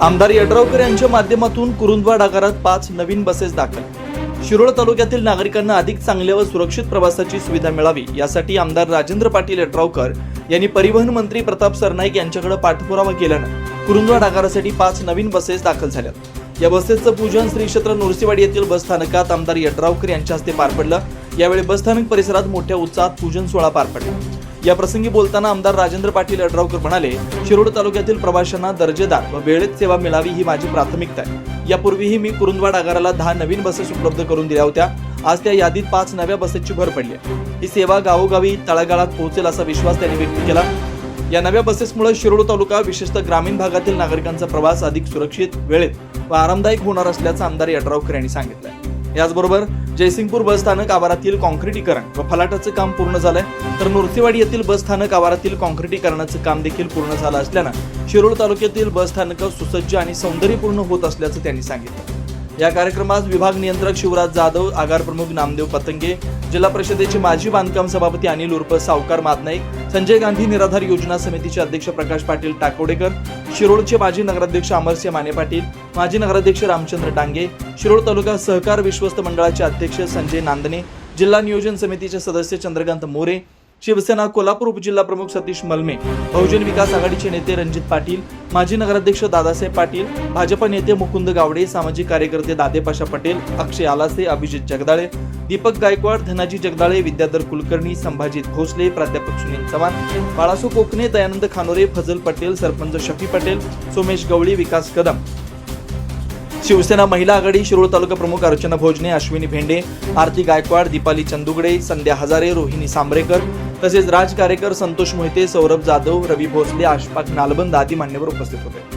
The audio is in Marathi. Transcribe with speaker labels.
Speaker 1: आमदार यड्रावकर यांच्या माध्यमातून कुरुंदवाड आगारात पाच नवीन बसेस दाखल. शिरोळ तालुक्यातील नागरिकांना अधिक चांगल्या व सुरक्षित प्रवासाची सुविधा मिळावी यासाठी आमदार राजेंद्र पाटील यड्रावकर यांनी परिवहन मंत्री प्रताप सरनाईक यांच्याकडे पाठपुरावा केल्यानं कुरुंदवाड आगारासाठी पाच नवीन बसेस दाखल झाल्या या बसेसचं पूजन श्री क्षेत्र नृसिंहवाडी येथील बस स्थानकात आमदार यड्रावकर यांच्या हस्ते पार पडलं. यावेळी बसस्थानक परिसरात मोठ्या उत्साहात पूजन सोहळा पार पडला. या प्रसंगी बोलताना आमदार राजेंद्र पाटील अडरावकर म्हणाले शिरोड तालुक्यातील प्रवाशांना दर्जेदार व वेळेत सेवा मिळावी ही माझी प्राथमिकता आहे. यापूर्वीही मी कुरुंदवाड आगाराला दहा नवीन बसेस उपलब्ध करून दिल्या होत्या. आज त्या यादीत पाच नव्या बसेसची भर पडली ही सेवा गावोगावी तळागाळात पोहोचेल असा विश्वास त्यांनी व्यक्त केला. या नव्या बसेसमुळे शिरोड तालुका विशेषतः ग्रामीण भागातील नागरिकांचा प्रवास अधिक सुरक्षित वेळेत व आरामदायक होणार असल्याचं आमदार यड्रावकर यांनी सांगितलं याचबरोबर जयसिंगपूर बस स्थानक आवारातील कॉन्क्रिटीकरण व फलाटाचं काम पूर्ण झालंय. तर नृसिंहवाडी येथील बस स्थानक आवारातील कॉन्क्रिटीकरणाचं काम देखील पूर्ण झालं असल्यानं शिरोळ तालुक्यातील बस स्थानकं सुसज्ज आणि सौंदर्यपूर्ण होत असल्याचं त्यांनी सांगितलं. या कार्यक्रमात विभाग नियंत्रक शिवराज जाधव आगार प्रमुख नामदेव पतंगे जिल्हा परिषदेचे माजी बांधकाम सभापती अनिल उर्फ सावकार मातनाईक संजय गांधी निराधार योजना समितीचे अध्यक्ष प्रकाश पाटील टाकोडेकर शिरोळचे माजी नगराध्यक्ष अमरसिंह माने पाटील माजी नगराध्यक्ष रामचंद्र डांगे शिरोळ तालुका सहकार विश्वस्त मंडळाचे अध्यक्ष संजय नांदणे जिल्हा नियोजन समितीचे सदस्य चंद्रकांत मोरे शिवसेना कोल्हापूर उपजिल्हा प्रमुख सतीश मलमे बहुजन विकास आघाडीचे नेते रणजित पाटील माजी नगराध्यक्ष दादासाहेब पाटील भाजप नेते मुकुंद गावडे सामाजिक कार्यकर्ते दादेपाशा पटेल अक्षय आलासे अभिजित जगदाळे दीपक गायकवाड धनाजी जगदाळे विद्याधर कुलकर्णी संभाजी भोसले प्राध्यापक सुनील चव्हाण बाळासो कोकणे दयानंद खानोरे फजल पटेल सरपंच शफी पटेल सोमेश गवळी विकास कदम. शिवसेना महिला आघाडी शिरोळ तालुका प्रमुख अर्चना भोजने अश्विनी भेंडे आरती गायकवाड दीपाली चंदुगडे संध्या हजारे रोहिणी सांबरेकर तसेच राज कारेकर संतोष मोहिते सौरभ जाधव रवी भोसले आशपाक नालबंद आदी मान्यवर उपस्थित होते.